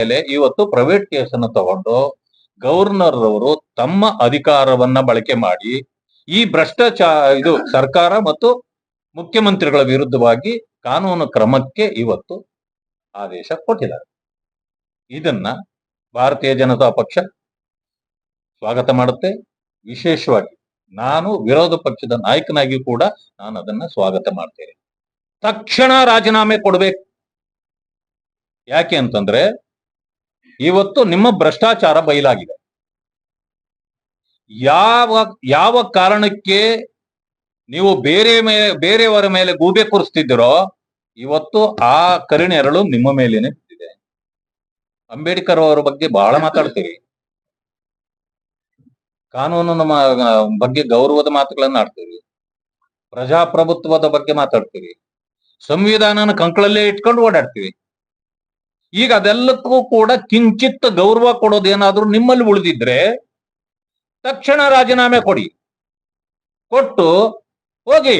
ಮೇಲೆ ಇವತ್ತು ಪ್ರೈವೇಟ್ ಕೇಸನ್ನು ತಗೊಂಡು ಗವರ್ನರ್ ಅವರು ತಮ್ಮ ಅಧಿಕಾರವನ್ನ ಬಳಕೆ ಮಾಡಿ ಈ ಭ್ರಷ್ಟಾಚಾರ ಇದು ಸರ್ಕಾರ ಮತ್ತು ಮುಖ್ಯಮಂತ್ರಿಗಳ ವಿರುದ್ಧವಾಗಿ ಕಾನೂನು ಕ್ರಮಕ್ಕೆ ಇವತ್ತು ಆದೇಶ ಕೊಟ್ಟಿದ್ದಾರೆ. ಇದನ್ನ ಭಾರತೀಯ ಜನತಾ ಪಕ್ಷ ಸ್ವಾಗತ ಮಾಡುತ್ತೆ. ವಿಶೇಷವಾಗಿ ನಾನು ವಿರೋಧ ಪಕ್ಷದ ನಾಯಕನಾಗಿ ಕೂಡ ನಾನು ಅದನ್ನ ಸ್ವಾಗತ ಮಾಡ್ತೇನೆ. ತಕ್ಷಣ ರಾಜೀನಾಮೆ ಕೊಡ್ಬೇಕು. ಯಾಕೆ ಅಂತಂದ್ರೆ ಇವತ್ತು ನಿಮ್ಮ ಭ್ರಷ್ಟಾಚಾರ ಬಯಲಾಗಿದೆ. ಯಾವ ಯಾವ ಕಾರಣಕ್ಕೆ ನೀವು ಬೇರೆ ಮೇಲೆ ಬೇರೆಯವರ ಮೇಲೆ ಗೂಬೆ ಕೂರಿಸ್ತಿದ್ದೀರೋ ಇವತ್ತು ಆ ಕರಿಣೆರಳು ನಿಮ್ಮ ಮೇಲೇನೆ ಬಿದ್ದಿದೆ. ಅಂಬೇಡ್ಕರ್ ಅವರ ಬಗ್ಗೆ ಬಹಳ ಮಾತಾಡ್ತೀರಿ. ಕಾನೂನು ನಮ್ಮ, ಬಗ್ಗೆ ಗೌರವದ ಮಾತುಗಳನ್ನ ಆಡ್ತೀವಿ ಪ್ರಜಾಪ್ರಭುತ್ವದ ಬಗ್ಗೆ ಮಾತಾಡ್ತೀವಿ ಸಂವಿಧಾನನ ಕಂಕಳಲ್ಲೇ ಇಟ್ಕೊಂಡು ಓಡಾಡ್ತೀವಿ ಈಗ ಅದೆಲ್ಲಕ್ಕೂ ಕೂಡ ಕಿಂಚಿತ್ ಗೌರವ ಕೊಡೋದೇನಾದ್ರೂ ನಿಮ್ಮಲ್ಲಿ ಉಳಿದಿದ್ರೆ ತಕ್ಷಣ ರಾಜೀನಾಮೆ ಕೊಡಿ. ಕೊಟ್ಟು ಹೋಗಿ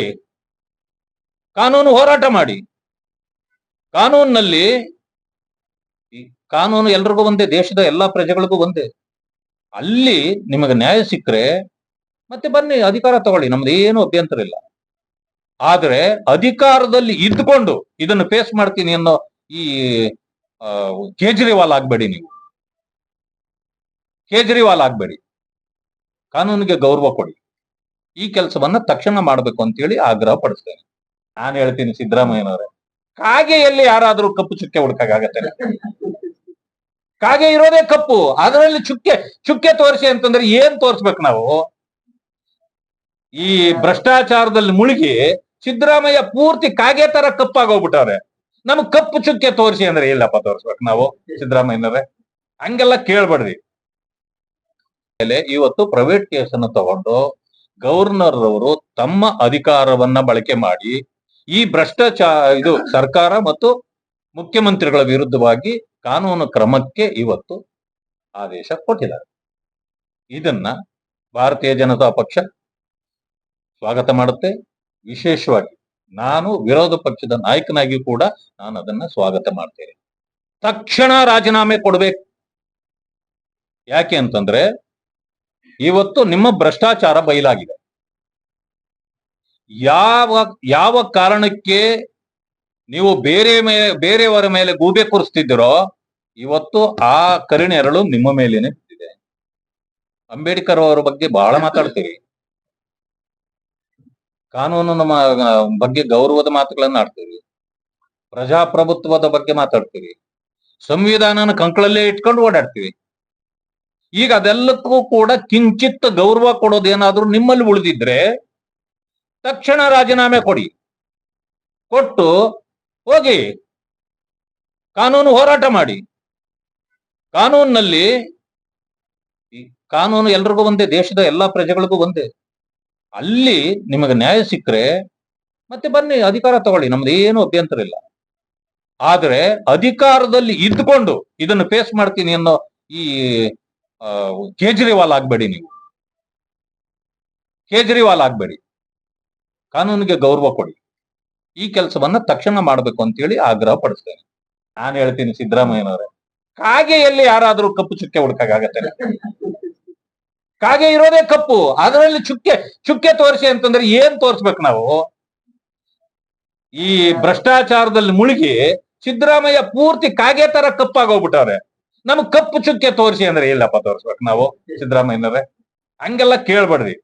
ಕಾನೂನು ಹೋರಾಟ ಮಾಡಿ. ಕಾನೂನಿನಲ್ಲಿ ಕಾನೂನು ಎಲ್ರಿಗೂ ಒಂದೇ, ದೇಶದ ಎಲ್ಲಾ ಪ್ರಜೆಗಳಿಗೂ ಒಂದೇ. ಅಲ್ಲಿ ನಿಮಗೆ ನ್ಯಾಯ ಸಿಕ್ಕರೆ ಮತ್ತೆ ಬನ್ನಿ, ಅಧಿಕಾರ ತಗೊಳ್ಳಿ. ನಮ್ದು ಏನು ಅಭ್ಯಂತರ ಇಲ್ಲ. ಆದ್ರೆ ಅಧಿಕಾರದಲ್ಲಿ ಇದ್ಕೊಂಡು ಇದನ್ನು ಫೇಸ್ ಮಾಡ್ತೀನಿ ಅನ್ನೋ ಈ ಕೇಜ್ರಿವಾಲ್ ಆಗ್ಬೇಡಿ ನೀವು. ಕೇಜ್ರಿವಾಲ್ ಆಗ್ಬೇಡಿ. ಕಾನೂನಿಗೆ ಗೌರವ ಕೊಡಿ. ಈ ಕೆಲಸವನ್ನ ತಕ್ಷಣ ಮಾಡಬೇಕು ಅಂತ ಹೇಳಿ ಆಗ್ರಹ ಪಡಿಸ್ತೇನೆ. ನಾನು ಹೇಳ್ತೀನಿ ಸಿದ್ದರಾಮಯ್ಯನವರೇ, ಕಾಗೆಯಲ್ಲಿ ಯಾರಾದ್ರೂ ಕಪ್ಪು ಚುಕ್ಕೆ ಹುಡ್ಕಾಗತ್ತೆ ಕಾಗೆ ಇರೋದೇ ಕಪ್ಪು, ಅದರಲ್ಲಿ ಚುಕ್ಕೆ ಚುಕ್ಕೆ ತೋರಿಸಿ ಅಂತಂದ್ರೆ ಏನ್ ತೋರಿಸ್ಬೇಕು ನಾವು? ಈ ಭ್ರಷ್ಟಾಚಾರದಲ್ಲಿ ಮುಳುಗಿ ಸಿದ್ದರಾಮಯ್ಯ ಪೂರ್ತಿ ಕಾಗೆ ತರ ಕಪ್ಪಾಗೋಗ್ಬಿಟ್ಟವ್ರೆ ನಮಗ್ ಕಪ್ಪು ಚುಕ್ಕೆ ತೋರಿಸಿ ಅಂದ್ರೆ ಇಲ್ಲಪ್ಪ ತೋರಿಸ್ಬೇಕು ನಾವು, ಸಿದ್ದರಾಮಯ್ಯನವ್ರೆ. ಹಂಗೆಲ್ಲ ಕೇಳ್ಬಾರ್ದಿ ಇವತ್ತು ಪ್ರೈವೇಟ್ ಕೇಸನ್ನು ತಗೊಂಡು ಗವರ್ನರ್ ಅವರು ತಮ್ಮ ಅಧಿಕಾರವನ್ನ ಬಳಕೆ ಮಾಡಿ ಈ ಭ್ರಷ್ಟಾಚಾರ ಇದು ಸರ್ಕಾರ ಮತ್ತು ಮುಖ್ಯಮಂತ್ರಿಗಳ ವಿರುದ್ಧವಾಗಿ ಕಾನೂನು ಕ್ರಮಕ್ಕೆ ಇವತ್ತು ಆದೇಶ ಕೊಟ್ಟಿದ್ದಾರೆ. ಇದನ್ನ ಭಾರತೀಯ ಜನತಾ ಪಕ್ಷ ಸ್ವಾಗತ ಮಾಡುತ್ತೆ. ವಿಶೇಷವಾಗಿ ನಾನು ವಿರೋಧ ಪಕ್ಷದ ನಾಯಕನಾಗಿ ಕೂಡ ನಾನು ಅದನ್ನ ಸ್ವಾಗತ ಮಾಡ್ತೇನೆ. ತಕ್ಷಣ ರಾಜೀನಾಮೆ ಕೊಡ್ಬೇಕು. ಯಾಕೆ ಅಂತಂದ್ರೆ ಇವತ್ತು ನಿಮ್ಮ ಭ್ರಷ್ಟಾಚಾರ ಬಯಲಾಗಿದೆ. ಯಾವ ಯಾವ ಕಾರಣಕ್ಕೆ ನೀವು ಬೇರೆ ಮೇಲೆ ಬೇರೆಯವರ ಮೇಲೆ ಗೂಬೆ ಕೂರಿಸ್ತಿದ್ದೀರೋ ಇವತ್ತು ಆ ಕರಿಣೆರಳು ನಿಮ್ಮ ಮೇಲೇನೆ ಬಿದ್ದಿದೆ. ಅಂಬೇಡ್ಕರ್ ಅವರ ಬಗ್ಗೆ ಬಹಳ ಮಾತಾಡ್ತೀರಿ. ಕಾನೂನು ನಮ್ಮ ಬಗ್ಗೆ ಗೌರವದ ಮಾತುಗಳನ್ನ ಆಡ್ತೀವಿ. ಪ್ರಜಾಪ್ರಭುತ್ವದ ಬಗ್ಗೆ ಮಾತಾಡ್ತೀವಿ. ಸಂವಿಧಾನನ ಕಂಕಳಲ್ಲೇ ಇಟ್ಕೊಂಡು ಓಡಾಡ್ತೀವಿ. ಈಗ ಅದೆಲ್ಲಕ್ಕೂ ಕೂಡ ಕಿಂಚಿತ್ ಗೌರವ ಕೊಡೋದೇನಾದ್ರೂ ನಿಮ್ಮಲ್ಲಿ ಉಳಿದಿದ್ರೆ ತಕ್ಷಣ ರಾಜೀನಾಮೆ ಕೊಡಿ. ಕೊಟ್ಟು ಹೋಗಿ. ಕಾನೂನು ಹೋರಾಟ ಮಾಡಿ. ಕಾನೂನಿನಲ್ಲಿ ಕಾನೂನು ಎಲ್ರಿಗೂ ಒಂದೇ, ದೇಶದ ಎಲ್ಲಾ ಪ್ರಜೆಗಳಿಗೂ ಒಂದೇ. ಅಲ್ಲಿ ನಿಮಗೆ ನ್ಯಾಯ ಸಿಕ್ಕರೆ, ಮತ್ತೆ ಬನ್ನಿ ಅಧಿಕಾರ ತಗೊಳ್ಳಿ. ನಮ್ದು ಏನು ಅಭ್ಯಂತರ ಇಲ್ಲ. ಆದ್ರೆ ಅಧಿಕಾರದಲ್ಲಿ ಇದ್ಕೊಂಡು ಇದನ್ನು ಫೇಸ್ ಮಾಡ್ತೀನಿ ಅನ್ನೋ ಈ ಕೇಜ್ರಿವಾಲ್ ಆಗ್ಬೇಡಿ ನೀವು. ಕೇಜ್ರಿವಾಲ್ ಆಗ್ಬೇಡಿ. ಕಾನೂನಿಗೆ ಗೌರವ ಕೊಡಿ. ಈ ಕೆಲಸವನ್ನ ತಕ್ಷಣ ಮಾಡಬೇಕು ಅಂತ ಹೇಳಿ ಆಗ್ರಹ ಪಡಿಸ್ತೇನೆ. ನಾನು ಹೇಳ್ತೀನಿ ಸಿದ್ದರಾಮಯ್ಯನವರೇ. ಕಾಗೆಯಲ್ಲಿ ಯಾರಾದ್ರೂ ಕಪ್ಪು ಚುಕ್ಕೆ ಹುಡುಕಾಗತ್ತೆ ಕಾಗೆ ಇರೋದೇ ಕಪ್ಪು. ಅದರಲ್ಲಿ ಚುಕ್ಕೆ ಚುಕ್ಕೆ ತೋರಿಸಿ ಅಂತಂದ್ರೆ ಏನ್ ತೋರಿಸ್ಬೇಕು ನಾವು? ಈ ಭ್ರಷ್ಟಾಚಾರದಲ್ಲಿ ಮುಳುಗಿ ಸಿದ್ದರಾಮಯ್ಯ ಪೂರ್ತಿ ಕಾಗೆ ತರ ಕಪ್ಪಾಗೋಗ್ಬಿಟ್ಟವ್ರೆ. ನಮ್ಗ್ ಕಪ್ಪು ಚುಕ್ಕೆ ತೋರಿಸಿ ಅಂದ್ರೆ ಇಲ್ಲಪ್ಪ ತೋರಿಸ್ಬೇಕು ನಾವು ಸಿದ್ದರಾಮಯ್ಯನವ್ರೆ? ಹಂಗೆಲ್ಲ ಕೇಳ್ಬೇಡ್ರಿ